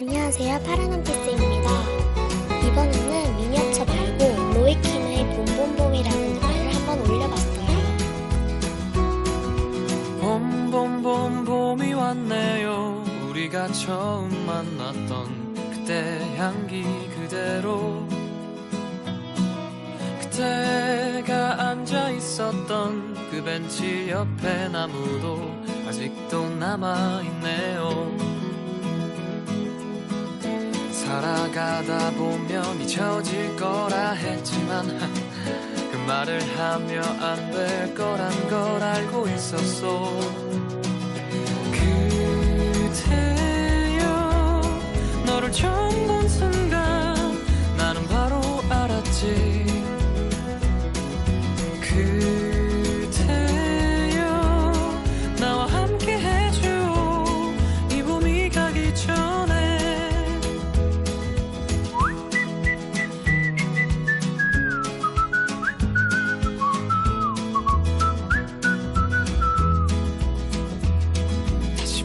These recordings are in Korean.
안녕하세요. 파라남피스입니다. 이번에는 미니어처 말고 로이킴의 봄봄봄이라는 노래를 한번 올려봤어요. 봄봄봄 봄이 왔네요 우리가 처음 만났던 그때 향기 그대로 그때가 앉아 있었던 그 벤치 옆에 나무도 아직도 남아있네요 살아가다 보면 잊혀질 거라 했지만 그 말을 하며 안 될 거란 걸 알고 있었어 그대여 너를 처음 본 순간 나는 바로 알았지. 그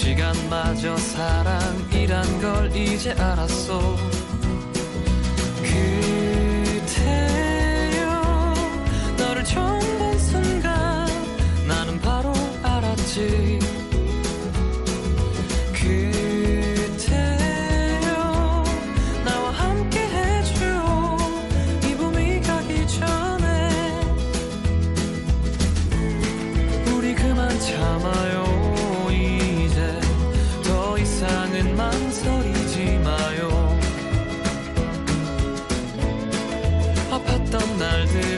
시간마저 사랑이란 걸 이제 알았어. 그대여 너를 처음 본 순간 나는 바로 알았지. 그대여 나와 함께 해줘 이 봄이 가기 전에 우리 그만 참아요 Donald